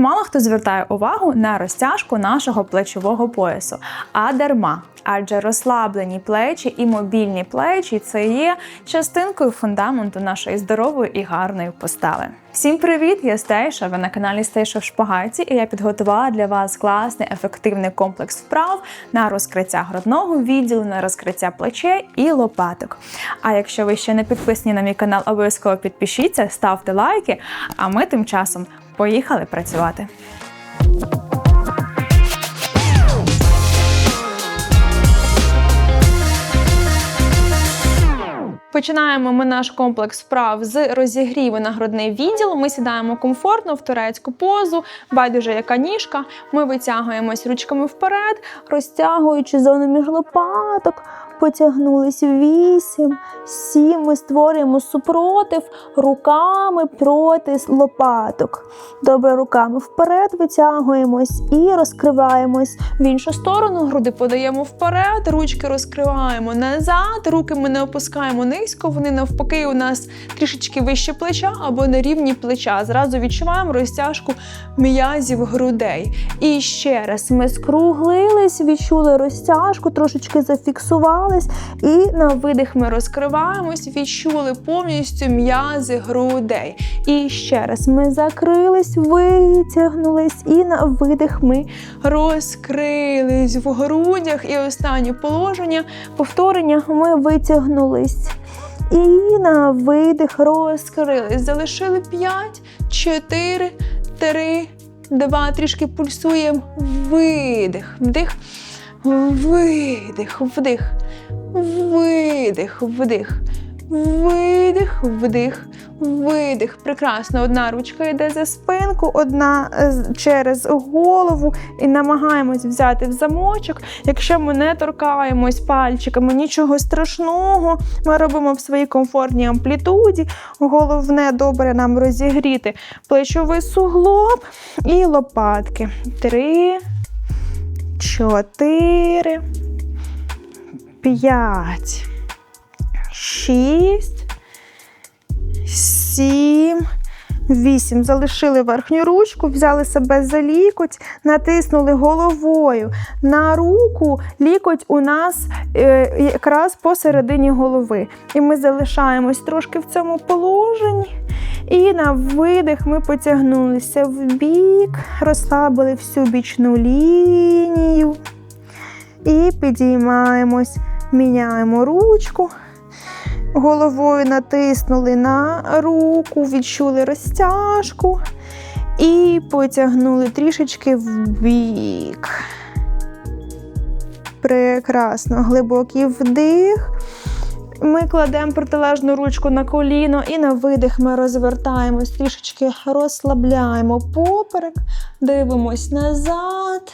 Мало хто звертає увагу на розтяжку нашого плечового поясу, а дарма. Адже розслаблені плечі і мобільні плечі це є частинкою фундаменту нашої здорової і гарної постави. Всім привіт! Я Стейша. Ви на каналі Стейша в Шпагаті, і я підготувала для вас класний ефективний комплекс вправ на розкриття грудного відділу, на розкриття плечей і лопаток. А якщо ви ще не підписані на мій канал, обов'язково підпишіться, ставте лайки. А ми тим часом поїхали працювати. Починаємо ми наш комплекс вправ з розігріву на грудний відділ. Ми сідаємо комфортно в турецьку позу, байдуже яка ніжка. Ми витягуємось ручками вперед, розтягуючи зону між лопаток. Потягнулись вісім, сім. Ми створюємо супротив руками проти лопаток. Добре, руками вперед витягуємось і розкриваємось в іншу сторону. Груди подаємо вперед, ручки розкриваємо назад, руки ми не опускаємо низько. Вони навпаки у нас трішечки вище плеча або на рівні плеча. Зразу відчуваємо розтяжку м'язів грудей. І ще раз ми скруглились, відчули розтяжку, трошечки зафіксували. І на видих ми розкриваємось, відчули повністю м'язи грудей. І ще раз ми закрились, витягнулись, і на видих ми розкрились в грудях. І останнє положення, повторення, ми витягнулись. І на видих розкрились. Залишили 5, 4, 3, 2. Трішки пульсуємо. Видих, вдих, видих, вдих. Видих, вдих, видих, вдих, видих. Прекрасно. Одна ручка йде за спинку, одна через голову і намагаємось взяти в замочок. Якщо ми не торкаємось пальчиками, нічого страшного. Ми робимо в своїй комфортній амплітуді. Головне добре нам розігріти плечовий суглоб і лопатки. Три, чотири п'ять, шість, сім, вісім. Залишили верхню ручку, взяли себе за лікоть, натиснули головою. На руку лікоть у нас е, якраз посередині голови. І ми залишаємось трошки в цьому положенні. І на видих ми потягнулися в бік, розслабили всю бічну лінію. І підіймаємось, міняємо ручку. Головою натиснули на руку, відчули розтяжку і потягнули трішечки в бік. Прекрасно, глибокий вдих. Ми кладемо протилежну ручку на коліно і на видих ми розвертаємось, трішечки розслабляємо поперек, дивимось назад.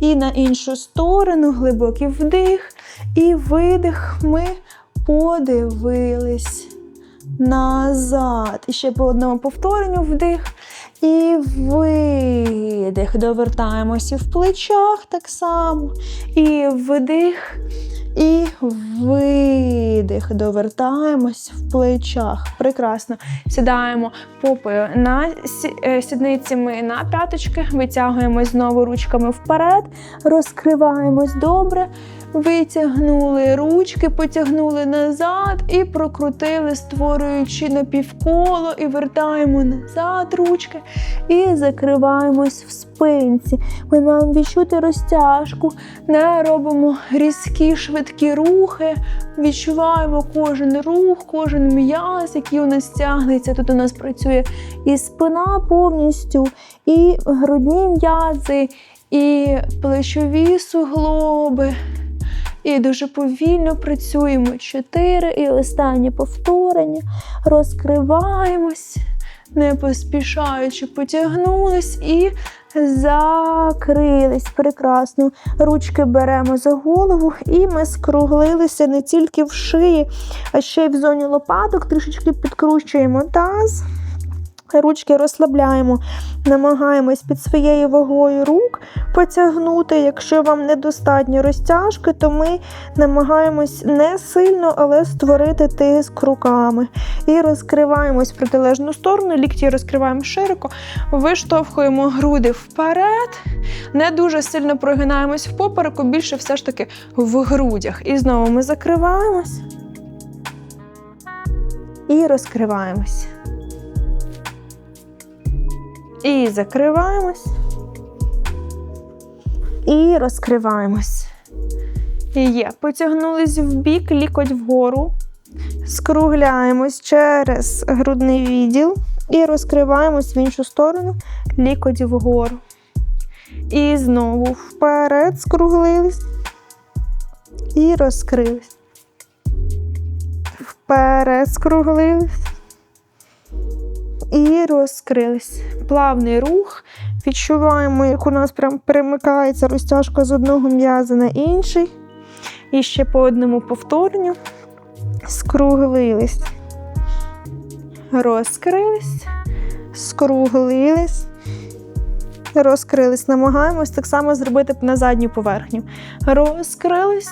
І на іншу сторону глибокий вдих і видих. Ми подивились назад. І ще по одному повторенню вдих. І видих. Довертаємося в плечах так само. І вдих. І видих. Довертаємось в плечах. Прекрасно. Сідаємо попою на е, сідницями на п'яточки, витягуємось знову ручками вперед, розкриваємось добре. Витягнули ручки, потягнули назад і прокрутили, створюючи напівколо, і вертаємо назад ручки і закриваємось в спинці. Ми маємо відчути розтяжку, не робимо різкі швидкі рухи, відчуваємо кожен рух, кожен м'яз, який у нас тягнеться. Тут у нас працює і спина повністю, і грудні м'язи, і плечові суглоби. І дуже повільно працюємо. Чотири. І останнє повторення. Розкриваємось, не поспішаючи, потягнулись і закрились. Прекрасно. Ручки беремо за голову, і ми скруглилися не тільки в шиї, а ще й в зоні лопаток. Трішечки підкручуємо таз. Ручки розслабляємо, намагаємось під своєю вагою рук потягнути. Якщо вам недостатньо розтяжки, то ми намагаємось не сильно, але створити тиск руками. І розкриваємось в протилежну сторону, лікті розкриваємо широко, виштовхуємо груди вперед, не дуже сильно прогинаємось в попереку, більше все ж таки в грудях. І знову ми закриваємось і розкриваємось. І закриваємось. І розкриваємось. Є. Потягнулись в бік, лікоть вгору. Скругляємось через грудний відділ і розкриваємось в іншу сторону, лікоть вгору. І знову вперед скруглились і розкрились. Вперед скруглились і розкрились. Плавний рух. Відчуваємо, як у нас прям перемикається розтяжка з одного м'яза на інший. І ще по одному повторню. Скруглились. Розкрились. Скруглились. Розкрились. Намагаємось так само зробити на задню поверхню. Розкрились.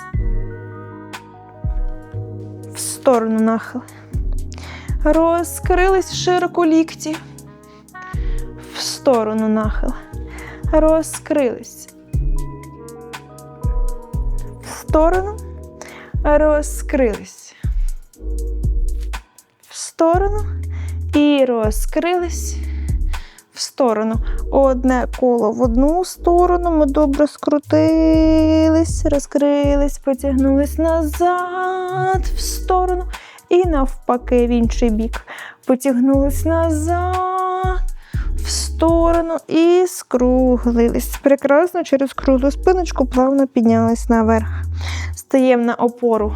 В сторону нахили. Розкрились широко лікті. В сторону нахил. Розкрились. В сторону. Розкрились. В сторону. І розкрились. В сторону. Одне коло в одну сторону. Ми добре скрутились, розкрились, потягнулись назад, в сторону. І навпаки, в інший бік. Потягнулись назад, в сторону і скруглились. Прекрасно через круглу спиночку плавно піднялись наверх. Стаємо на опору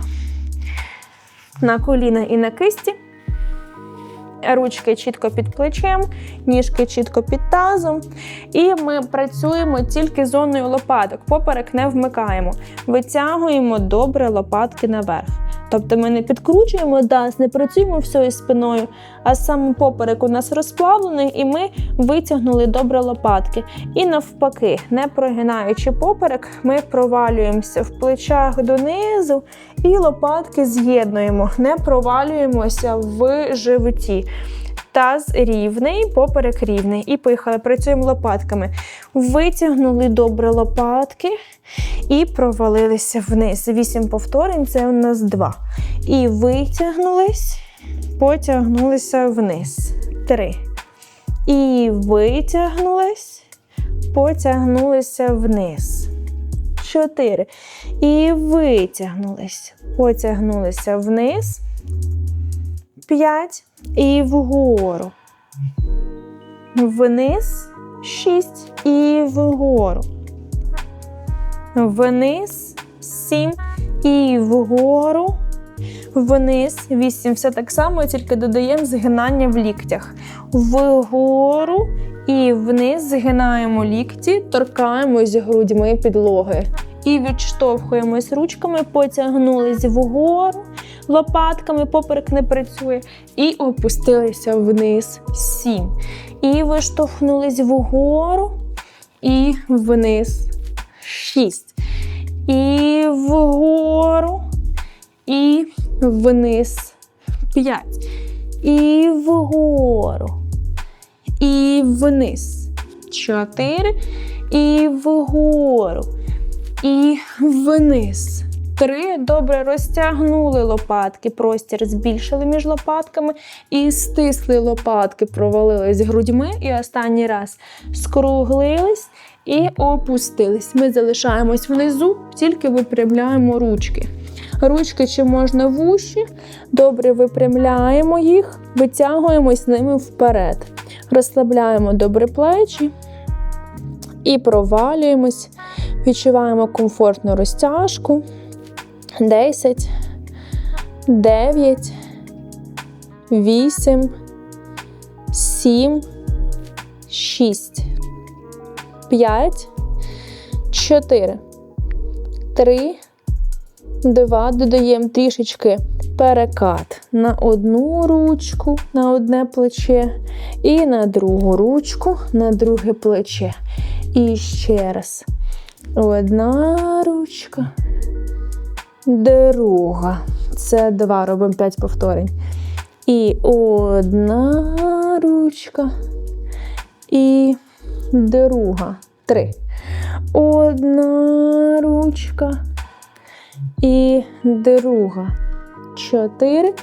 на коліна і на кисті. Ручки чітко під плечем, ніжки чітко під тазом. І ми працюємо тільки зоною лопаток. Поперек не вмикаємо. Витягуємо добре лопатки наверх. Тобто ми не підкручуємо таз, не працюємо всією спиною, а сам поперек у нас розплавлений, і ми витягнули добре лопатки. І навпаки, не прогинаючи поперек, ми провалюємося в плечах донизу і лопатки з'єднуємо, не провалюємося в животі. Таз рівний, поперек рівний. І поїхали. Працюємо лопатками. Витягнули добре лопатки і провалилися вниз. Вісім повторень це у нас два. І витягнулись, потягнулися вниз. Три. І витягнулись, потягнулися вниз. Чотири. І витягнулись, потягнулися вниз. П'ять. І вгору. Вниз. Шість. І вгору. Вниз. Сім. І вгору. Вниз. Вісім. Все так само, тільки додаємо згинання в ліктях. Вгору і вниз згинаємо лікті, торкаємось грудьми підлоги. І відштовхуємось ручками, потягнулись вгору, лопатками, поперек не працює. І опустилися вниз. Сім. І виштовхнулись вгору і вниз. Шість. І вгору, і вниз. П'ять. І вгору. І вниз. Чотири. І вгору. І вниз. Три. Добре розтягнули лопатки, простір збільшили між лопатками і стисли лопатки, провалились грудьми. І останній раз скруглились і опустились. Ми залишаємось внизу, тільки випрямляємо ручки. Ручки чи можна вущі, добре випрямляємо їх, витягуємось ними вперед. Розслабляємо добре плечі і провалюємось. Відчуваємо комфортну розтяжку. 10, 9, 8, 7, 6, 5, 4, 3, 2, додаємо трішечки перекат на одну ручку, на одне плече, і на другу ручку, на друге плече. І ще раз. Одна ручка, друга. Це два, робимо п'ять повторень. І одна ручка. І друга. Три. Одна ручка. І друга. Чотири.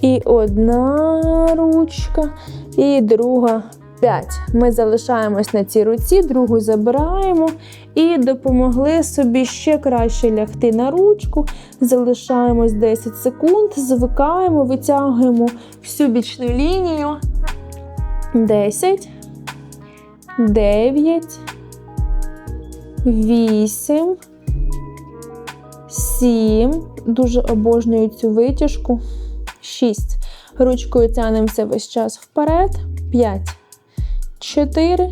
І одна ручка. І друга. П'ять. Ми залишаємось на цій руці, другу забираємо і допомогли собі ще краще лягти на ручку. Залишаємось 10 секунд, звикаємо, витягуємо всю бічну лінію. 10, 9, 8, 7. Дуже обожнюю цю витяжку. 6. Ручкою тянемося весь час вперед. 5, 4,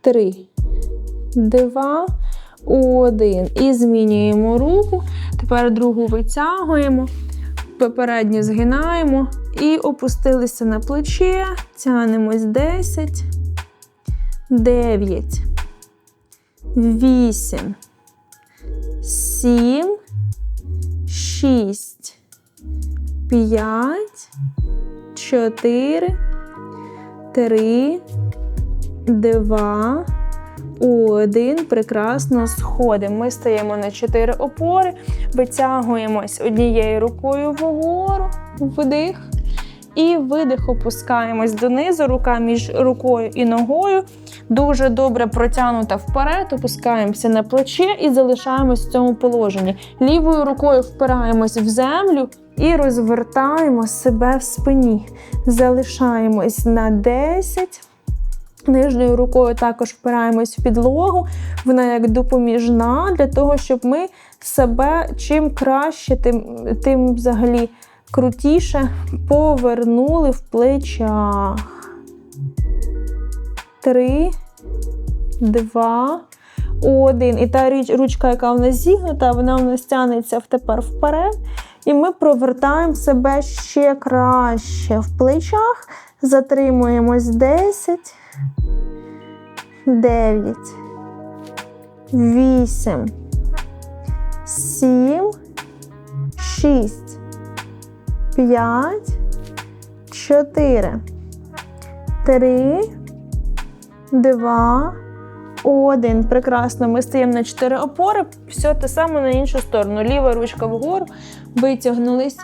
3, 2, 1. І змінюємо руку. Тепер другу витягуємо, попередньо згинаємо і опустилися на плече. Тянемось 10, 9, 8, 7, 6, 5, 4, 3, 2, один. Прекрасно сходимо. Ми стаємо на 4 опори, витягуємось однією рукою вгору, вдих. І видих, опускаємось донизу, рука між рукою і ногою. Дуже добре протягнута вперед, опускаємося на плече і залишаємось в цьому положенні. Лівою рукою впираємось в землю і розвертаємо себе в спині. Залишаємось на 10. Нижньою рукою також впираємось в підлогу. Вона як допоміжна для того, щоб ми себе чим краще, тим, тим взагалі крутіше повернули в плечах. Три, два, один. І та річ- ручка, яка в нас зігнута, вона в нас тягнеться тепер вперед. І ми провертаємо себе ще краще в плечах. Затримуємось 10, 9, 8, 7, 6, 5, 4, 3, 2, 1. Прекрасно. Ми стаємо на 4 опори. Все те саме на іншу сторону. Ліва ручка вгору, витягнулись,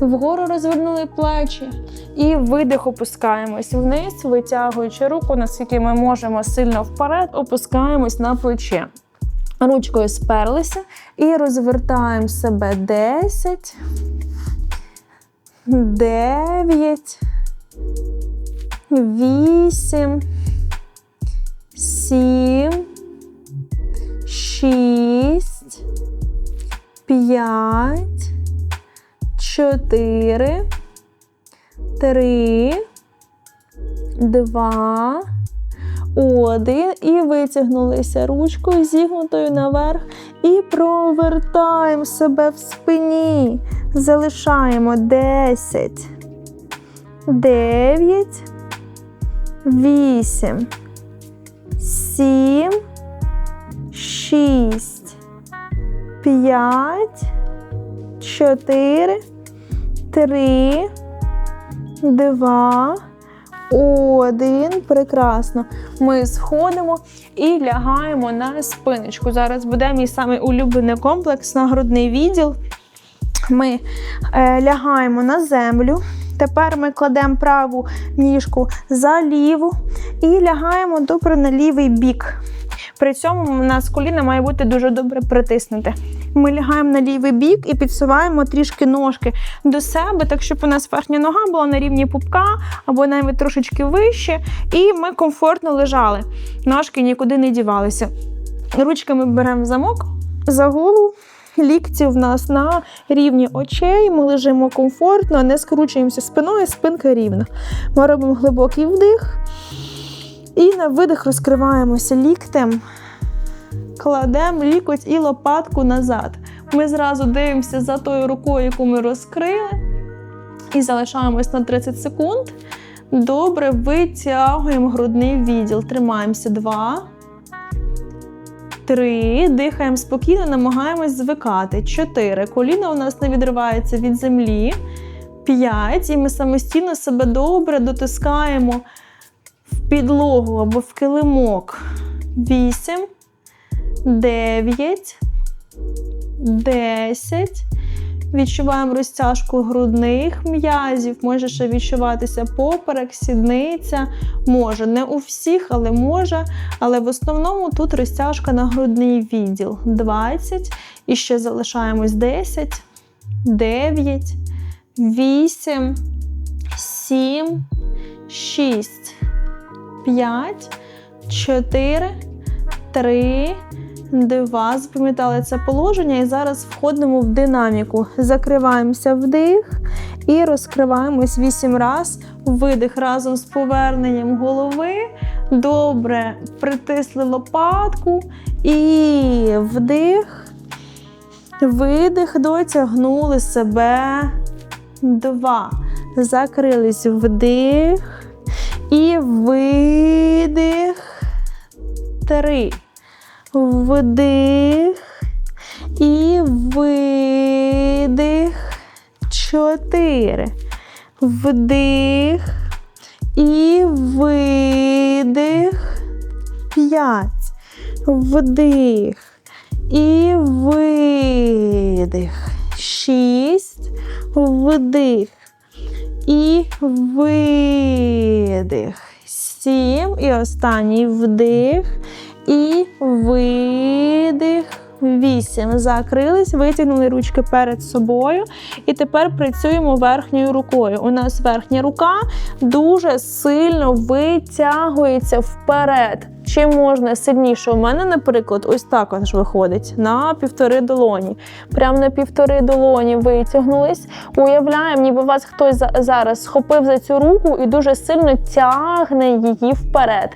вгору розвернули плечі. І видих опускаємось вниз, витягуючи руку, наскільки ми можемо сильно вперед, опускаємось на плече. Ручкою сперлися і розвертаємо себе 10, 9, 8, 7, 6, 5, 4, 3, 2, 1. І витягнулися ручкою зігнутою наверх. І провертаємо себе в спині. Залишаємо 10, 9, 8, 7, 6, 5, 4, 3, 2, 1. Прекрасно. Ми сходимо і лягаємо на спиночку. Зараз буде мій самий улюблений комплекс на грудний відділ. Ми е, лягаємо на землю. Тепер ми кладемо праву ніжку за ліву і лягаємо добре на лівий бік. При цьому у нас коліна має бути дуже добре притиснуте. Ми лягаємо на лівий бік і підсуваємо трішки ножки до себе, так щоб у нас верхня нога була на рівні пупка або навіть трошечки вище, і ми комфортно лежали. Ножки нікуди не дівалися. Ручками беремо замок за голову. Лікті в нас на рівні очей, ми лежимо комфортно, не скручуємося спиною, спинка рівна. Ми робимо глибокий вдих. І на видих розкриваємося ліктем, кладемо лікоть і лопатку назад. Ми зразу дивимося за тою рукою, яку ми розкрили. І залишаємось на 30 секунд. Добре, витягуємо грудний відділ. Тримаємося. Два. Три. Дихаємо спокійно, намагаємось звикати. Чотири. Коліно у нас не відривається від землі. П'ять. І ми самостійно себе добре дотискаємо в підлогу або в килимок. Вісім. Дев'ять. Десять. Відчуваємо розтяжку грудних м'язів, може ще відчуватися поперек, сідниця. Може, не у всіх, але може. Але в основному тут розтяжка на грудний відділ 20. І ще залишаємось 10, 9, 8, 7, 6, 5, 4, 3, Два, запам'ятали це положення, і зараз входимо в динаміку. Закриваємося вдих і розкриваємось вісім раз. Видих разом з поверненням голови. Добре, притисли лопатку. І вдих, видих, дотягнули себе. Два. Закрились вдих. І видих. Три вдих і видих. Чотири. Вдих і видих. П'ять. Вдих і видих. Шість. Вдих і видих. Сім. І останній вдих. І видих. Вісім. Закрились, витягнули ручки перед собою. І тепер працюємо верхньою рукою. У нас верхня рука дуже сильно витягується вперед. Чим можна сильніше? У мене, наприклад, ось так аж виходить на півтори долоні. Прямо на півтори долоні витягнулись. Уявляємо, ніби вас хтось зараз схопив за цю руку і дуже сильно тягне її вперед.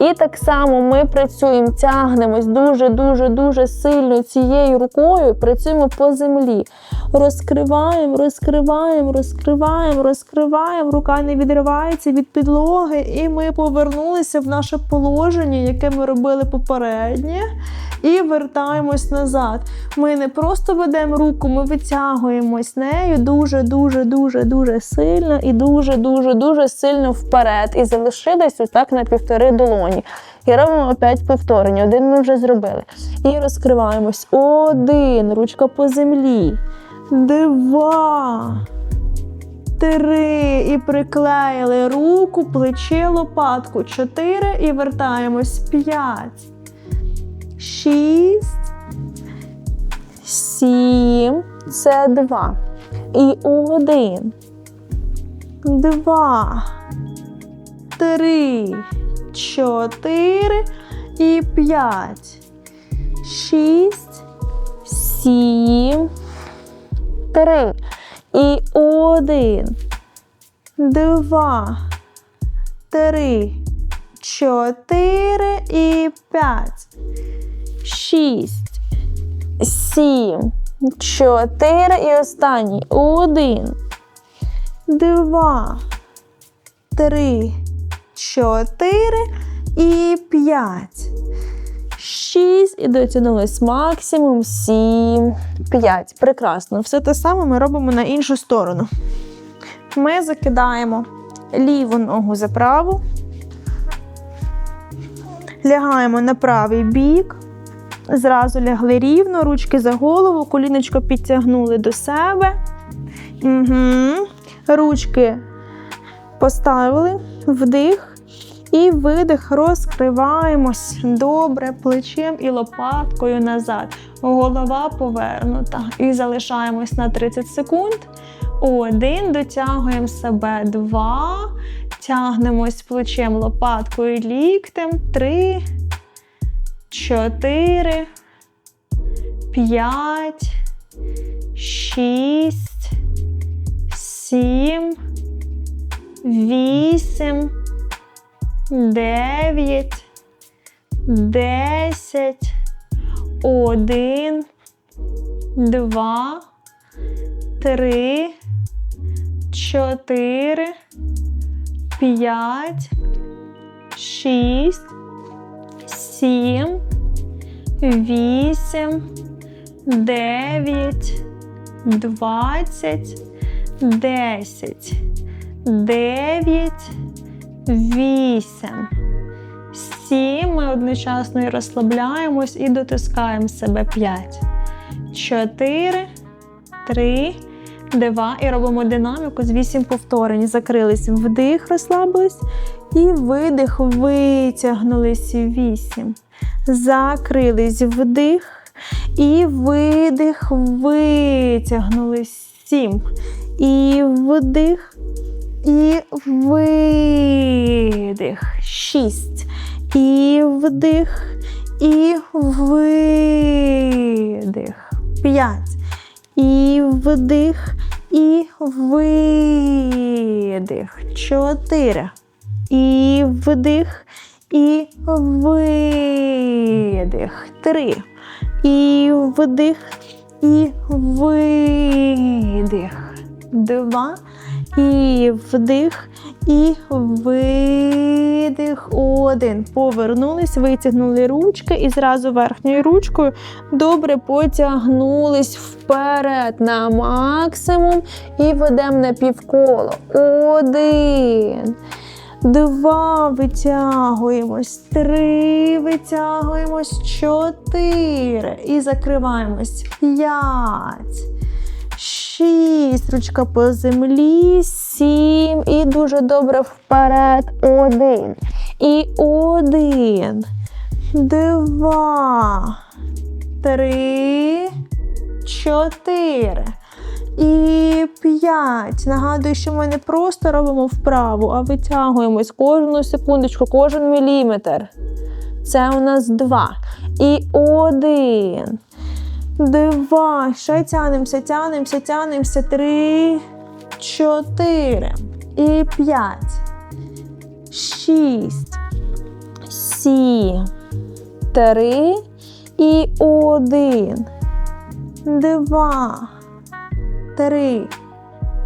І так само ми працюємо, тягнемось дуже, дуже, дуже сильно цією рукою. Працюємо по землі. Розкриваємо, розкриваємо, розкриваємо, розкриваємо. Рука не відривається від підлоги, і ми повернулися в наше положення, яке ми робили попереднє, і вертаємось назад. Ми не просто ведемо руку, ми витягуємось нею дуже, дуже, дуже, сильно і дуже, дуже, сильно вперед. І залишились ось так на півтори долоні. І робимо опять повторення. Один ми вже зробили. І розкриваємось. Один. Ручка по землі. Два. Три. І приклеїли руку, плече, лопатку. Чотири. І вертаємось. П'ять. Шість. Сім. Це два. І один. Два. Три. Чотири. І п'ять. Шість. Сім. Три. І один. Два. Три. Чотири і п'ять. Шість. Сім. Чотири і останній. Один. Два. Три. Чотири і п'ять. Шість і дотягнулись максимум сім, п'ять. Прекрасно. Все те саме ми робимо на іншу сторону. Ми закидаємо ліву ногу за праву, лягаємо на правий бік, зразу лягли рівно, ручки за голову, коліночко підтягнули до себе. Угу. Ручки поставили, вдих. І видих, розкриваємось добре плечем і лопаткою назад. Голова повернута. І залишаємось на 30 секунд. Один, дотягуємо себе. Два. Тягнемось плечем, лопаткою, ліктем. Три. Чотири. П'ять. Шість. Сім. Вісім дев'ять, десять, один, два, три, чотири, п'ять, шість, сім, вісім, дев'ять, двадцять, десять, дев'ять, вісім. Сім. Ми одночасно і розслабляємось і дотискаємо себе. П'ять. Чотири, три, два. І робимо динаміку з вісім повторень. Закрились. Вдих, розслабились. І видих, витягнулись. Вісім. Закрились. Вдих. І видих, витягнулись. Сім. І вдих. І видих. Шість. І вдих. І видих. П'ять. І вдих. І видих. Чотири. І вдих. І видих. Три. І вдих. І видих. Два. І вдих. І видих. Один. Повернулись, витягнули ручки і зразу верхньою ручкою добре потягнулись вперед на максимум і ведемо на півколо. Один. Два витягуємось, три витягуємось, чотири. І закриваємось. П'ять. Шість. По землі. Сім. І дуже добре вперед. Один. І один. Два. Три. Чотири. І п'ять. Нагадую, що ми не просто робимо вправу, а витягуємось кожну секундочку, кожен міліметр. Це у нас два. І один. Два. Ще тянемося, тянемося, тянемося. Три, чотири. І п'ять. Шість. Сім. Три. І один. Два. Три.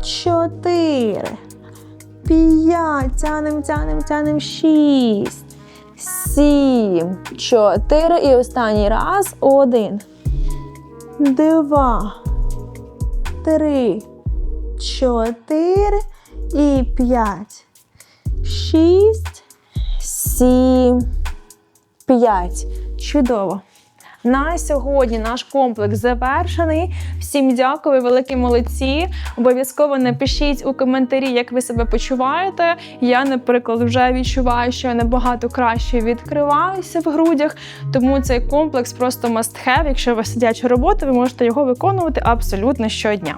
Чотири. П'ять. Тянем, тянем, тянем. Шість. Сім. Чотири. І останній раз. Один. Два. Три. Чотири. І п'ять. Шість. Сім. П'ять. Чудово. На сьогодні наш комплекс завершений. Всім дякую, великі молодці. Обов'язково напишіть у коментарі, як ви себе почуваєте. Я, наприклад, вже відчуваю, що я набагато краще відкриваюся в грудях, тому цей комплекс просто must have. Якщо у вас сидяча робота, ви можете його виконувати абсолютно щодня.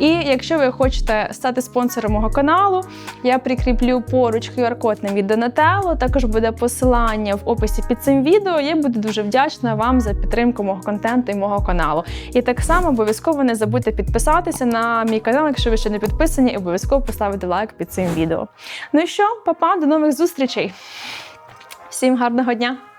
І якщо ви хочете стати спонсором мого каналу, я прикріплю поруч QR-код на від Donatello, Також буде посилання в описі під цим відео. Я буду дуже вдячна вам за підтримку мого контенту і мого каналу. І так само обов'язково не забудьте підписатися на мій канал, якщо ви ще не підписані, і обов'язково поставити лайк під цим відео. Ну і що, папа, до нових зустрічей! Всім гарного дня!